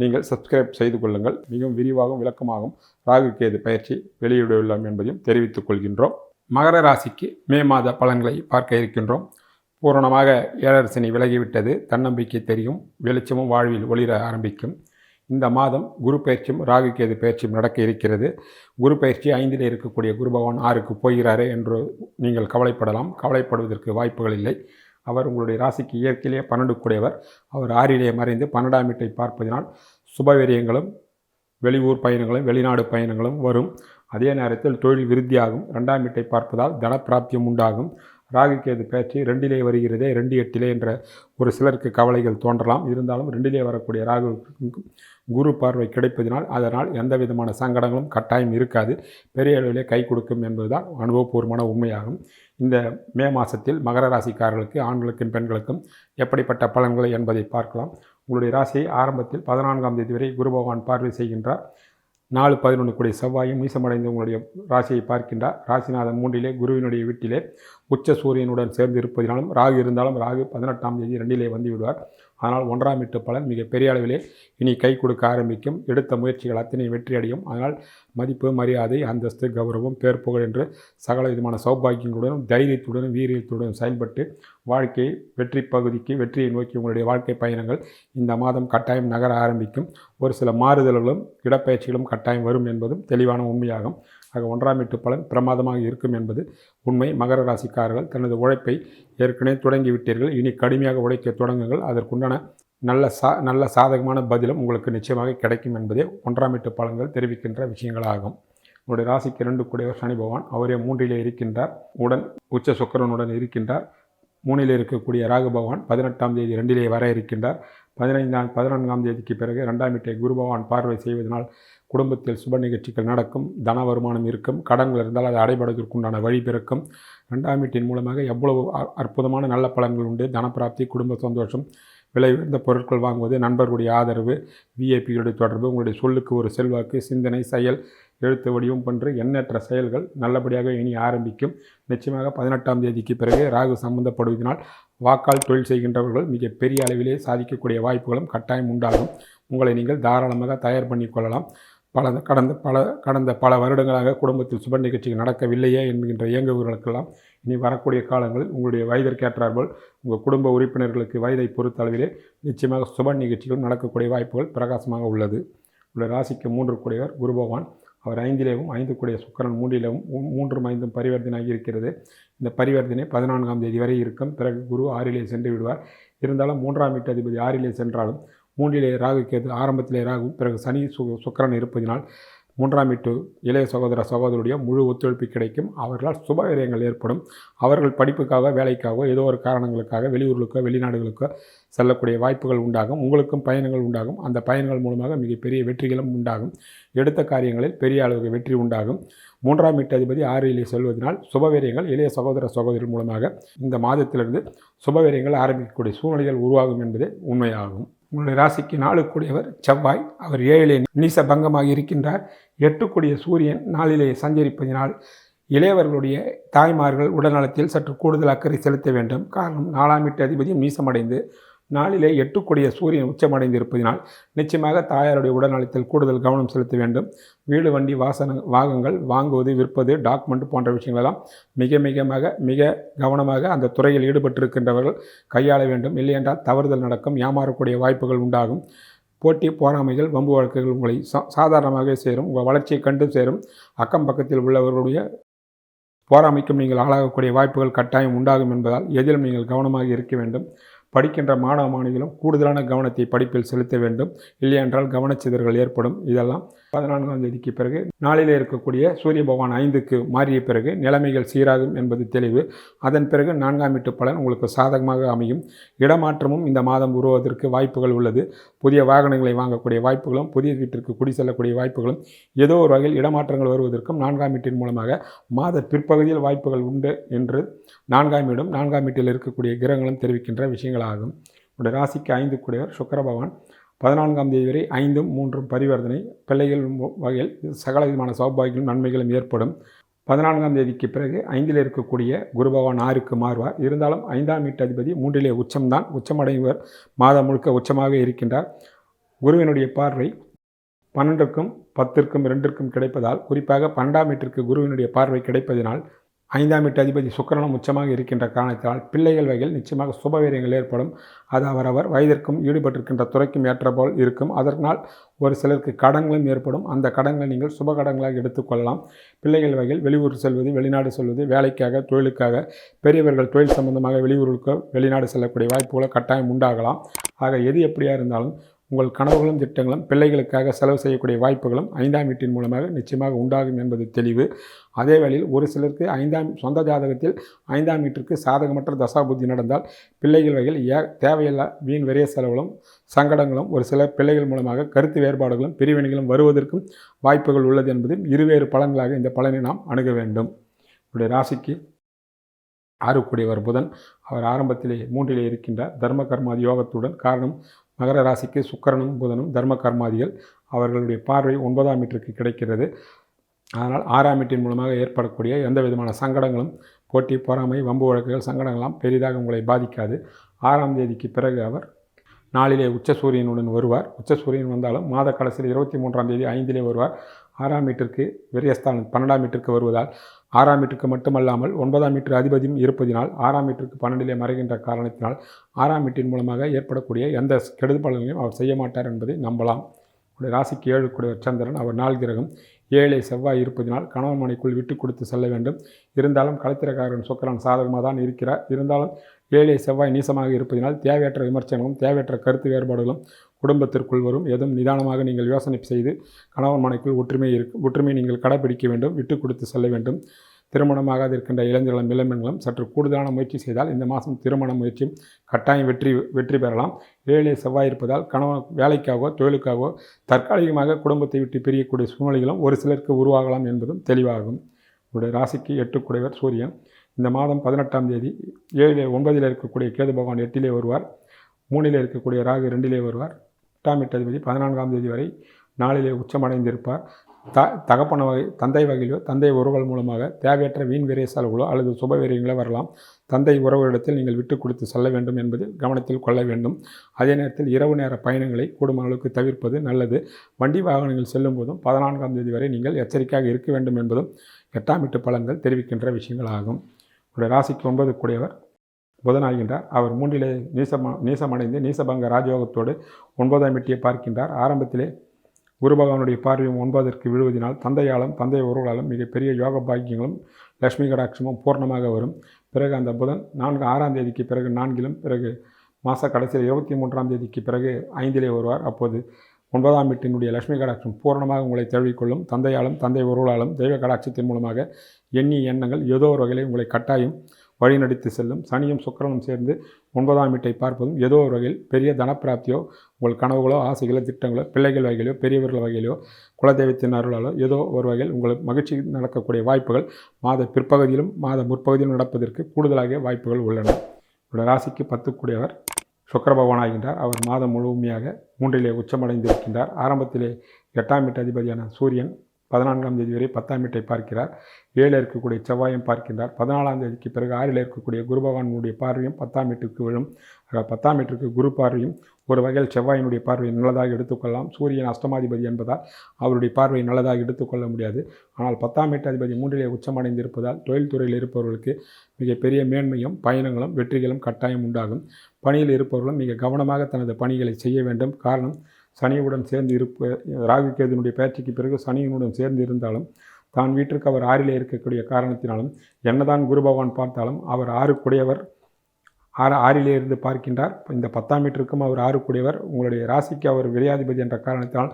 நீங்கள் சப்ஸ்கிரைப் செய்து கொள்ளுங்கள். மிகவும் விரிவாகவும் விளக்கமாகவும் ராகுகேது பயிற்சி வெளியிடவுள்ளோம் என்பதையும் தெரிவித்துக் கொள்கின்றோம். மகர ராசிக்கு மே மாத பலன்களை பார்க்க இருக்கின்றோம். பூரணமாக ஏழரசனி விலகிவிட்டது. தன்னம்பிக்கை தெரியும். வெளிச்சமும் வாழ்வில் ஒளிர ஆரம்பிக்கும். இந்த மாதம் குரு பயிற்சியும் ராகு கேது பயிற்சியும் நடக்க இருக்கிறது. குரு பயிற்சி ஐந்தில் இருக்கக்கூடிய குரு பகவான் ஆறுக்கு போகிறாரே என்று நீங்கள் கவலைப்படலாம். கவலைப்படுவதற்கு வாய்ப்புகள் இல்லை. அவர் உங்களுடைய ராசிக்கு இயற்கையிலே பன்னெண்டு கூடியவர். அவர் ஆறிலே மறைந்து பன்னெண்டாம் வீட்டை பார்ப்பதினால் சுபவீரியங்களும் வெளியூர் பயணங்களும் வெளிநாடு பயணங்களும் வரும். அதே நேரத்தில் தொழில் விருத்தியாகும். ரெண்டாம் வீட்டை பார்ப்பதால் தனப்பிராப்தியம் உண்டாகும். ராகுகேது பேச்சு ரெண்டிலே வருகிறதே ரெண்டு எட்டிலே என்ற ஒரு சிலருக்கு கவலைகள் தோன்றலாம். இருந்தாலும் ரெண்டிலே வரக்கூடிய ராகு குரு பார்வை கிடைப்பதினால் அதனால் எந்த விதமான சங்கடங்களும் கட்டாயம் இருக்காது. பெரிய அளவிலே கை கொடுக்கும் என்பதுதான் அனுபவபூர்வமான உண்மையாகும். இந்த மே மாதத்தில் மகர ராசிக்காரர்களுக்கு ஆண்களுக்கும் பெண்களுக்கும் எப்படிப்பட்ட பலன்களை என்பதை பார்க்கலாம். உங்களுடைய ராசியை ஆரம்பத்தில் பதினான்காம் தேதி வரை குரு பகவான் பார்வை செய்கின்றார். நாலு பதினொன்று கூடிய செவ்வாயும் மீசமடைந்து உங்களுடைய ராசியை பார்க்கின்றார். ராசிநாதன் மூன்றிலே குருவினுடைய வீட்டிலே உச்ச சூரியனுடன் சேர்ந்து இருப்பதினாலும் ராகு இருந்தாலும் ராகு பதினெட்டாம் தேதி ரெண்டிலே வந்து விடுவார். ஆனால் ஒன்றாம் வீட்டு பலன் மிக பெரிய அளவிலே இனி கை கொடுக்க ஆரம்பிக்கும். எடுத்த முயற்சிகள் அத்தனை வெற்றியடையும். அதனால் மதிப்பு மரியாதை அந்தஸ்து கௌரவம் பேர் புகழ் என்று சகல விதமான சௌபாகியங்களுடனும் தைரியத்துடனும் வீரியத்துடனும் செயல்பட்டு வாழ்க்கையை வெற்றி பகுதிக்கு வெற்றியை நோக்கி உங்களுடைய வாழ்க்கை பயணங்கள் இந்த மாதம் கட்டாயம் நகர ஆரம்பிக்கும். ஒரு சில மாறுதல்களும் இடப்பெயர்ச்சிகளும் கட்டாயம் வரும் என்பதும் தெளிவான உண்மையாகும். ஆக ஒன்றாம் வீட்டு பலன் பிரமாதமாக இருக்கும் என்பது உண்மை. மகர ராசிக்காரர்கள் தனது உழைப்பை ஏற்கனவே தொடங்கிவிட்டீர்கள். இனி கடுமையாக உழைக்க தொடங்குங்கள். அதற்குண்டான நல்ல சா நல்ல சாதகமான பதிலும் உங்களுக்கு நிச்சயமாக கிடைக்கும் என்பதே ஒன்றாம் வீட்டு பலன்கள் தெரிவிக்கின்ற விஷயங்களாகும். உங்களுடைய ராசிக்கு இரண்டு கூடியவர் சனி பகவான் அவரே மூன்றிலே இருக்கின்றார். உடன் உச்ச சுக்கரனுடன் இருக்கின்றார். மூணில் இருக்கக்கூடிய ராகு பகவான் பதினெட்டாம் தேதி ரெண்டிலே வர இருக்கின்றார். பதினைந்தாம் பதினான்காம் தேதிக்கு பிறகு ரெண்டாம் வீட்டை குரு பகவான் பார்வை செய்வதனால் குடும்பத்தில் சுப நிகழ்ச்சிகள் நடக்கும் தன வருமானம் இருக்கும் கடன்கள் இருந்தால் அதை அடைபடுவதற்குண்டான வழி பிறக்கும். ரெண்டாம் வீட்டின் மூலமாக எவ்வளவு அற்புதமான நல்ல பலன்கள் உண்டு. தனப்பிராப்தி குடும்ப சந்தோஷம் விலை உயர்ந்த பொருட்கள் வாங்குவது நண்பர்களுடைய ஆதரவு விஐபிகளுடைய தொடர்பு உங்களுடைய சொல்லுக்கு ஒரு செல்வாக்கு சிந்தனை செயல் எழுத்து வடிவம் போன்று எண்ணற்ற செயல்கள் நல்லபடியாக இனி ஆரம்பிக்கும். நிச்சயமாக பதினெட்டாம் தேதிக்கு பிறகு ராகு சம்பந்தப்படுவதனால் வாக்கால் தொழில் செய்கின்றவர்கள் மிக பெரிய அளவிலே சாதிக்கக்கூடிய வாய்ப்புகளும் கட்டாயம் உண்டாகும். உங்களை நீங்கள் தாராளமாக தயார் பண்ணி கொள்ளலாம். பல கடந்த பல கடந்த பல வருடங்களாக குடும்பத்தில் சுப நிகழ்ச்சிகள் நடக்கவில்லையே என்கின்ற இயங்குபவர்களுக்கெல்லாம் இனி வரக்கூடிய காலங்களில் உங்களுடைய வயதிற்கேற்றார்கள் உங்கள் குடும்ப உறுப்பினர்களுக்கு வயதை பொறுத்த அளவிலே நிச்சயமாக சுப நிகழ்ச்சிகளும் நடக்கக்கூடிய வாய்ப்புகள் பிரகாசமாக உள்ளது. உள்ள ராசிக்கு மூன்று கூடியவர் குரு பகவான். அவர் ஐந்திலேயும் ஐந்து கூடிய சுக்கரன் மூன்றிலேயும் மூன்றும் ஐந்தும் பரிவர்த்தனையாகி இருக்கிறது. இந்த பரிவர்த்தனை பதினான்காம் தேதி வரை இருக்கும். பிறகு குரு ஆறிலே சென்று விடுவார். இருந்தாலும் மூன்றாம் வீட்டு அதிபதி ஆறிலே சென்றாலும் மூன்றிலே ராகு கேது ஆரம்பத்திலே ராகு பிறகு சனி சு சுக்கரன் இருப்பதினால் மூன்றாம் வீட்டு இளைய சகோதர சகோதரருடைய முழு ஒத்துழைப்பு கிடைக்கும். அவர்களால் சுபகாரியங்கள் ஏற்படும். அவர்கள் படிப்புக்காக வேலைக்காகவோ ஏதோ ஒரு காரணங்களுக்காக வெளியூர்களுக்கோ வெளிநாடுகளுக்கோ செல்லக்கூடிய வாய்ப்புகள் உண்டாகும். உங்களுக்கும் பயணங்கள் உண்டாகும். அந்த பயணங்கள் மூலமாக மிகப்பெரிய வெற்றிகளும் உண்டாகும். எடுத்த காரியங்களில் பெரிய அளவுக்கு வெற்றி உண்டாகும். மூன்றாம் வீட்டு அதிபதி ஆறிலே செல்வதனால் சுபவீரியங்கள் இளைய சகோதர சகோதரி மூலமாக இந்த மாதத்திலிருந்து சுபவீரியங்கள் ஆரம்பிக்கக்கூடிய சூழ்நிலைகள் உருவாகும் என்பதே உண்மையாகும். உங்களுடைய ராசிக்கு நாலு கூடியவர். செவ்வாய் அவர் ஏழிலே நீச பங்கமாக இருக்கின்றார் எட்டுக்குடிய சூரியன் நாளிலே சஞ்சரிப்பதினால் இளையவர்களுடைய தாய்மார்கள் உடல்நலத்தில் சற்று கூடுதல் அக்கறை செலுத்த வேண்டும். காரணம் நாலாம் வீட்டு அதிபதியும் மீசமடைந்து நாளிலே எட்டுக்குடிய சூரியன் உச்சமடைந்திருப்பதினால் நிச்சயமாக தாயாருடைய உடல்நலத்தில் கூடுதல் கவனம் செலுத்த வேண்டும். வீடு வண்டி வாசன வாகங்கள் வாங்குவது விற்பது டாக்குமெண்ட் போன்ற விஷயங்களெல்லாம் மிக மிக மிக மிக கவனமாக அந்த துறையில் ஈடுபட்டிருக்கின்றவர்கள் கையாள வேண்டும். இல்லையென்றால் தவறுதல் நடக்கும் ஏமாறக்கூடிய வாய்ப்புகள் உண்டாகும். போட்டி போராமைகள் வம்பு வழக்குகள் உங்களை சா சாதாரணமாக சேரும் உங்கள் வளர்ச்சியை கண்டு சேரும். அக்கம் பக்கத்தில் உள்ளவர்களுடைய போராமைக்கும் நீங்கள் ஆளாகக்கூடிய வாய்ப்புகள் கட்டாயம் உண்டாகும் என்பதால் எதிலும் நீங்கள் கவனமாக இருக்க வேண்டும். படிக்கின்ற மாணவ மாணவிகளும் கூடுதலான கவனத்தை படிப்பில் செலுத்த வேண்டும். இல்லையென்றால் கவனச்சிதறல் ஏற்படும். இதெல்லாம் பதினான்காம் தேதிக்கு பிறகு நாளிலே இருக்கக்கூடிய சூரிய பகவான் ஐந்துக்கு மாறிய பிறகு நிலைமைகள் சீராகும் என்பது தெளிவு. அதன் பிறகு நான்காம் வீட்டு பலன் உங்களுக்கு சாதகமாக அமையும். இடமாற்றமும் இந்த மாதம் உருவதற்கு வாய்ப்புகள் உள்ளது. புதிய வாகனங்களை வாங்கக்கூடிய வாய்ப்புகளும் புதிய வீட்டிற்கு குடி செல்லக்கூடிய வாய்ப்புகளும் ஏதோ ஒரு வகையில் இடமாற்றங்கள் வருவதற்கும் நான்காம் வீட்டின் மூலமாக மாத பிற்பகுதியில் வாய்ப்புகள் உண்டு என்று நான்காம் வீடும் நான்காம் வீட்டில் இருக்கக்கூடிய கிரகங்களும் தெரிவிக்கின்ற விஷயங்களாகும். உடைய ராசிக்கு ஐந்து கூடியவர் சுக்கர பகவான். பதினான்காம் தேதி வரை ஐந்தும் மூன்றும் பரிவர்த்தனை பிள்ளைகள் வகையில் சகல விதமான சௌபாகியங்களும் நன்மைகளும் ஏற்படும். பதினான்காம் தேதிக்கு பிறகு ஐந்தில் இருக்கக்கூடிய குரு பகவான் ஆறுக்கு மாறுவார். இருந்தாலும் ஐந்தாம் வீட்டு அதிபதி மூன்றிலே உச்சம்தான். உச்சமடைவர். மாதம் முழுக்க உச்சமாக இருக்கின்றார். குருவினுடைய பார்வை பன்னெண்டுக்கும் பத்திற்கும் ரெண்டிற்கும் கிடைப்பதால் குறிப்பாக பன்னெண்டாம் வீட்டிற்கு குருவினுடைய பார்வை கிடைப்பதினால் ஐந்தாம் வீட்டு அதிபதி சுக்கரனும் உச்சமாக இருக்கின்ற காரணத்தால் பிள்ளைகள் வகையில் நிச்சயமாக சுபவீரியங்கள் ஏற்படும். அது அவரவர் வயதிற்கும் ஈடுபட்டிருக்கின்ற துறைக்கும் ஏற்றபோல் இருக்கும். அதனால் ஒரு சிலருக்கு கடன்களும் ஏற்படும். அந்த கடன்களை நீங்கள் சுப கடன்களாக எடுத்துக்கொள்ளலாம் பிள்ளைகள் வகையில் வெளியூர் செல்வது வெளிநாடு செல்வது வேலைக்காக தொழிலுக்காக பெரியவர்கள் தொழில் சம்பந்தமாக வெளியூருக்கு வெளிநாடு செல்லக்கூடிய வாய்ப்புகளை கட்டாயம் உண்டாகலாம். ஆக எது எப்படியாக இருந்தாலும் உங்கள் கனவுகளும் திட்டங்களும் பிள்ளைகளுக்காக செலவு செய்யக்கூடிய வாய்ப்புகளும் ஐந்தாம் வீட்டின் மூலமாக நிச்சயமாக உண்டாகும் என்பது தெளிவு. அதே வேளையில் ஒரு சிலருக்கு ஐந்தாம் சொந்த ஜாதகத்தில் ஐந்தாம் வீட்டிற்கு சாதகமற்ற தசாபுத்தி நடந்தால் பிள்ளைகள் வகையில் ஏ தேவையில்லா வீண் விரைய செலவுகளும் சங்கடங்களும் ஒரு சில பிள்ளைகள் மூலமாக கருத்து வேறுபாடுகளும் பிரிவினைகளும் வருவதற்கும் வாய்ப்புகள் உள்ளது என்பதும் இருவேறு பலன்களாக இந்த பலனை நாம் அணுக வேண்டும். உடைய ராசிக்கு ஆறுக்கூடியவர் புதன். அவர் ஆரம்பத்திலே மூன்றிலே இருக்கின்றார். தர்ம கர்மாதி யோகத்துடன் காரணம் மகர ராசிக்கு சுக்கரனும் புதனும் தர்ம கர்மாதிகள். அவர்களுடைய பார்வை ஒன்பதாம் மீட்டருக்கு கிடைக்கிறது. அதனால் ஆறாம் வீட்டின் மூலமாக ஏற்படக்கூடிய எந்த விதமான சங்கடங்களும் போட்டி பொறாமை வம்பு வழக்குகள் சங்கடங்கள்லாம் பெரிதாக உங்களை பாதிக்காது. ஆறாம் தேதிக்கு பிறகு அவர் நாளிலே உச்ச சூரியனுடன் வருவார். உச்ச சூரியன் வந்தாலும் மாத கடைசியில் இருபத்தி மூன்றாம் தேதி ஐந்திலே வருவார். ஆறாம் மீட்டருக்கு விரயஸ்தானம் பன்னெண்டாம் மீட்டருக்கு வருவதால் ஆறாம் மீட்டருக்கு மட்டுமல்லாமல் ஒன்பதாம் மீட்டர் அதிபதியும் இருப்பதினால் ஆறாம் மீட்டருக்கு பன்னெண்டிலே மறைகின்ற காரணத்தினால் ஆறாம் மீட்டின் மூலமாக ஏற்படக்கூடிய எந்த கெடுதல் அவர் செய்ய மாட்டார் என்பதை நம்பலாம். உடைய ராசிக்கு ஏழு கூடிய சந்திரன் அவர் நாள் கிரகம். ஏழை செவ்வாய் இருப்பதினால் கணவன் மனைக்குள் விட்டு கொடுத்து செல்ல வேண்டும். இருந்தாலும் களத்திரக்காரன் சுக்கரன் சாதகமாக தான் இருக்கிறார். இருந்தாலும் ஏழை செவ்வாய் நீசமாக இருப்பதினால் தேவையற்ற விமர்சனமும் தேவையற்ற கருத்து வேறுபாடுகளும் குடும்பத்திற்குள் வரும். எதுவும் நிதானமாக நீங்கள் யோசனை செய்து கணவன் மனைக்குள் ஒற்றுமை இருக்கு ஒற்றுமை நீங்கள் கடைபிடிக்க வேண்டும் விட்டு கொடுத்து செல்ல வேண்டும். திருமணமாகாது இருக்கின்ற இளைஞர்களும் இளம்பெண்களும் சற்று கூடுதலான முயற்சி செய்தால் இந்த மாதம் திருமண முயற்சியும் கட்டாயம் வெற்றி வெற்றி பெறலாம். ஏழை செவ்வாய் இருப்பதால் கணவன் வேலைக்காகவோ தொழிலுக்காகவோ தற்காலிகமாக குடும்பத்தை விட்டு பிரியக்கூடிய சூழ்நிலைகளும் ஒரு சிலருக்கு உருவாகலாம் என்பதும் தெளிவாகும். உங்களுடைய ராசிக்கு எட்டுக்குடையவர் சூரியன். இந்த மாதம் பதினெட்டாம் தேதி ஏழு ஒன்பதில் இருக்கக்கூடிய கேது பகவான் எட்டிலே வருவார். மூணிலே இருக்கக்கூடிய ராகு ரெண்டிலே வருவார். எட்டாம் எட்டு அதிபதி பதினான்காம் தேதி வரை நாளிலே உச்சமடைந்திருப்பார். த தகப்பன வகை தந்தை வகையிலோ தந்தை உறவுகள் மூலமாக தேவையற்ற வீண் விரை செலவுகளோ அல்லது சுப விரயங்களோ வரலாம். தந்தை உறவுகளிடத்தில் நீங்கள் விட்டு கொடுத்து செல்ல வேண்டும் என்பது கவனத்தில் கொள்ள வேண்டும். அதே நேரத்தில் இரவு நேர பயணங்களை கூடும் அளவுக்கு தவிர்ப்பது நல்லது. வண்டி வாகனங்கள் செல்லும் போதும் பதினான்காம் தேதி வரை நீங்கள் எச்சரிக்கையாக இருக்க வேண்டும் என்பதும் எட்டாம் எட்டு பலன்கள் தெரிவிக்கின்ற விஷயங்களாகும். உடைய ராசிக்கு ஒன்பது கூடியவர் புதனாகின்றார். அவர் மூன்றிலே நீசமா நீசமடைந்து நீசபங்க ராஜயோகத்தோடு ஒன்பதாம் எட்டியை பார்க்கின்றார். ஆரம்பத்திலே குரு பகவானுடைய பார்வையும் ஒன்பதற்கு விழுவதினால் தந்தையாலும் தந்தை உறவுகளாலும் மிகப்பெரிய யோக பாக்கியங்களும் லக்ஷ்மி கடாட்சமும் பூர்ணமாக வரும். பிறகு அந்த புதன் நான்கு ஆறாம் தேதிக்கு பிறகு நான்கிலும் பிறகு மாத கடைசியில் இருபத்தி மூன்றாம் தேதிக்கு பிறகு ஐந்திலே வருவார். அப்போது ஒன்பதாம் வீட்டினுடைய லட்சுமி கடாட்சம் பூரணமாக உங்களை தழுவிக்கொள்ளும். தந்தையாலும் தந்தை உறவுகளாலும் தெய்வ கடாட்சத்தின் மூலமாக எண்ணி எண்ணங்கள் ஏதோ ஒரு வகையில் உங்களை கட்டாயம் வழிநடித்து செல்லும். சனியும் சுக்கரனும் சேர்ந்து ஒன்பதாம் வீட்டை பார்ப்பதும் ஏதோ ஒரு வகையில் பெரிய தனப்பிராப்தியோ உங்கள் கனவுகளோ ஆசைகளோ திட்டங்களோ பிள்ளைகள் வகையிலோ பெரியவர்கள் வகையிலோ குலதெய்வத்தின் அருளாலோ ஏதோ ஒரு வகையில் உங்கள் மகிழ்ச்சி நடக்கக்கூடிய வாய்ப்புகள் மாத பிற்பகுதியிலும் மாத முற்பகுதியிலும் நடப்பதற்கு கூடுதலாக வாய்ப்புகள் உள்ளன. உங்கள் ராசிக்கு பத்துக்குடையவர். சுக்கர பகவானாகின்றார் அவர் மாதம் முழுமையாக மூன்றிலே உச்சமடைந்திருக்கின்றார். ஆரம்பத்திலே எட்டாம் வீட்டு அதிபதியான சூரியன் பதினான்காம் தேதி வரை பத்தாம் வீட்டை பார்க்கிறார். ஏழில் இருக்கக்கூடிய செவ்வாயும் பார்க்கின்றார். பதினாலாம் தேதிக்கு பிறகு ஆறில் இருக்கக்கூடிய குரு பகவானுடைய பார்வையும் பத்தாம் வீட்டுக்கு விழும். பத்தாம் வீட்டுக்கு குரு பார்வையும் ஒரு வகையில் செவ்வாயினுடைய பார்வையை நல்லதாக எடுத்துக்கொள்ளலாம். சூரியன் அஷ்டமாதிபதி என்பதால் அவருடைய பார்வையை நல்லதாக எடுத்துக்கொள்ள முடியாது. ஆனால் பத்தாம் எட்டாதிபதி மூன்றிலே உச்சமடைந்திருப்பதால் தொழில்துறையில் இருப்பவர்களுக்கு மிகப்பெரிய மேன்மையும் பயணங்களும் வெற்றிகளும் கட்டாயம் உண்டாகும். பணியில் இருப்பவர்களும் மிக கவனமாக தனது பணிகளை செய்ய வேண்டும். காரணம் சனியுடன் சேர்ந்து இருப்ப ராகு கேதுனுடைய பயிற்சிக்கு பிறகு சனியினுடன் சேர்ந்து இருந்தாலும் தான் வீட்டிற்கு அவர் ஆறிலே இருக்கக்கூடிய காரணத்தினாலும் என்னதான் குரு பகவான் பார்த்தாலும் அவர் ஆறுக்குடையவர் ஆறு ஆறிலே இருந்து பார்க்கின்றார். இந்த பத்தாம் மீட்டருக்கும் அவர் ஆறுக்கூடியவர். உங்களுடைய ராசிக்கு அவர் விரையாதிபதி என்ற காரணத்தினால்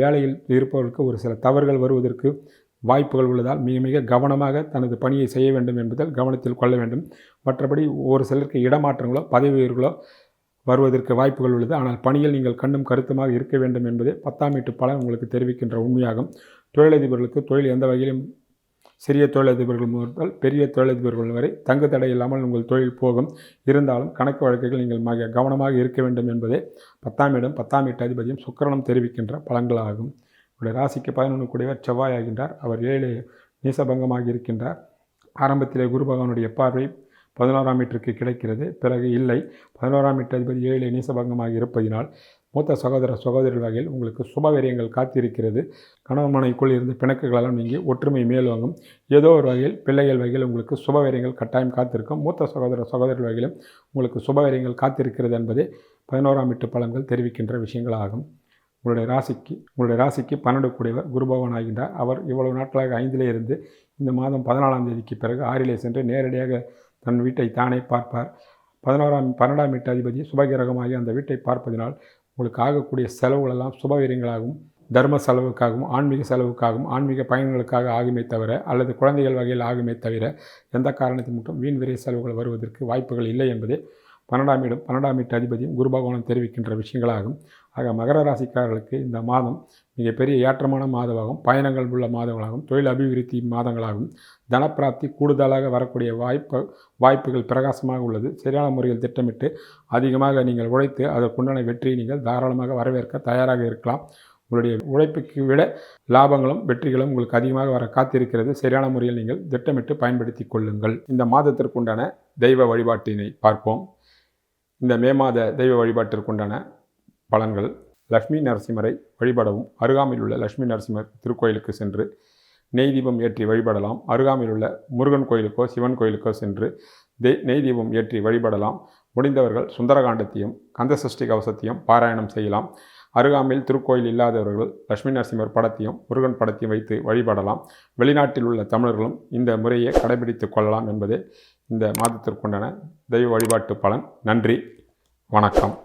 வேலையில் இருப்பவர்களுக்கு ஒரு சில தவறுகள் வருவதற்கு வாய்ப்புகள் உள்ளதால் மிக மிக கவனமாக தனது பணியை செய்ய வேண்டும் என்பதால் கவனத்தில் கொள்ள வேண்டும். மற்றபடி ஒரு சிலருக்கு இடமாற்றங்களோ பதவி உயர்வுகளோ வருவதற்கு வாய்ப்புகள் உள்ளது. ஆனால் பணியில் நீங்கள் கண்ணும் கருத்துமாக இருக்க வேண்டும் என்பதே பத்தாம் வீட்டு பலன் உங்களுக்கு தெரிவிக்கின்ற உண்மையாகும். தொழிலதிபர்களுக்கு தொழில் எந்த வகையிலும் சிறிய தொழிலதிபர்கள் முதல் பெரிய தொழிலதிபர்கள் வரை தங்கு தடை இல்லாமல் உங்கள் தொழில் போகும். இருந்தாலும் கணக்கு வழக்குகள் நீங்கள் மிக கவனமாக இருக்க வேண்டும் என்பதே பத்தாம் இடம் பத்தாம் எட்டு அதிபதியும் சுக்கிரனும் தெரிவிக்கின்ற பலன்களாகும். உங்களுடைய ராசிக்கு பதினொன்று கூடியவர் செவ்வாய் ஆகின்றார். அவர் ஏழு நீசபங்கமாக இருக்கின்றார். ஆரம்பத்திலே குரு பகவானுடைய பார்வை பதினோராம் மீட்டருக்கு கிடைக்கிறது. பிறகு இல்லை. பதினோராம் மீட்டர் அதிபதி ஏழு நீசபங்கமாக இருப்பதினால் மூத்த சகோதர சகோதரிகள் வகையில் உங்களுக்கு சுபவீரியங்கள் காத்திருக்கிறது. கணவன் மனைக்குள் இருந்த பிணக்குகளெல்லாம் நீங்கள் ஒற்றுமை மேல்வாங்கும் ஏதோ ஒரு வகையில் பிள்ளைகள் வகையில் உங்களுக்கு சுபவீரியங்கள் கட்டாயம் காத்திருக்கும். மூத்த சகோதர சகோதரிகள் வகையிலும் உங்களுக்கு சுபவீரியங்கள் காத்திருக்கிறது என்பதே பதினோராம் வீட்டு பலன்கள் தெரிவிக்கின்ற விஷயங்களாகும். உங்களுடைய ராசிக்கு உங்களுடைய ராசிக்கு பன்னெண்டு கூடியவர் குருபவன் ஆகின்றார். அவர் இவ்வளவு நாட்களாக ஐந்திலே இருந்து இந்த மாதம் பதினாலாம் தேதிக்கு பிறகு ஆறிலே சென்று நேரடியாக தன் வீட்டை தானே பார்ப்பார். பதினோராம் பன்னெண்டாம் வீட்டு அதிபதி சுபகிரகமாகி அந்த வீட்டை பார்ப்பதினால் உங்களுக்கு ஆகக்கூடிய செலவுகளெல்லாம் சுபவீரியங்களாகவும் தர்ம செலவுக்காகவும் ஆன்மீக செலவுக்காகவும் ஆன்மீக பயன்களுக்காக ஆகுமே தவிர அல்லது குழந்தைகள் வகையில் ஆகுமே தவிர எந்த காரணத்தை மட்டும் வீண் விரை செலவுகள் வருவதற்கு வாய்ப்புகள் இல்லை என்பதே பன்னெண்டாம் இடம் பன்னெண்டாம் வீட்டு அதிபதியும் குரு பகவானும் தெரிவிக்கின்ற விஷயங்களாகும். ஆக மகர ராசிக்காரர்களுக்கு இந்த மாதம் மிகப்பெரிய ஏற்றமான மாதமாகும். பயணங்கள் உள்ள மாதங்களாகும். தொழில் அபிவிருத்தி மாதங்களாகும். தனப்பிராப்தி கூடுதலாக வரக்கூடிய வாய்ப்பு வாய்ப்புகள் பிரகாசமாக உள்ளது. சரியான முறையில் திட்டமிட்டு அதிகமாக நீங்கள் உழைத்து அதற்குண்டான வெற்றியை நீங்கள் தாராளமாக வரவேற்க தயாராக இருக்கலாம். உங்களுடைய உழைப்புக்கு விட லாபங்களும் வெற்றிகளும் உங்களுக்கு அதிகமாக வர காத்திருக்கிறது. சரியான முறையில் நீங்கள் திட்டமிட்டு பயன்படுத்தி கொள்ளுங்கள். இந்த மாதத்திற்குண்டான தெய்வ வழிபாட்டினை பார்ப்போம். இந்த மே மாத தெய்வ வழிபாட்டிற்குண்டான பலன்கள். லக்ஷ்மி நரசிம்மரை வழிபடவும் அருகாமையில் உள்ள லக்ஷ்மி நரசிம்மர் திருக்கோயிலுக்கு சென்று நெய் தீபம் ஏற்றி வழிபடலாம். அருகாமையில் உள்ள முருகன் கோயிலுக்கோ சிவன் கோயிலுக்கோ சென்று தே நெய் தீபம் ஏற்றி வழிபடலாம். முடிந்தவர்கள் சுந்தரகாண்டத்தையும் கந்தசஷ்டி கவசத்தையும் பாராயணம் செய்யலாம். அருகாமையில் திருக்கோயில் இல்லாதவர்கள் லட்சுமி நரசிம்மர் படத்தையும் முருகன் படத்தையும் வைத்து வழிபடலாம். வெளிநாட்டில் உள்ள தமிழர்களும் இந்த முறையை கடைபிடித்து கொள்ளலாம் என்பதே இந்த மாதத்திற்குண்டான தெய்வ வழிபாட்டு பலன். நன்றி. வணக்கம்.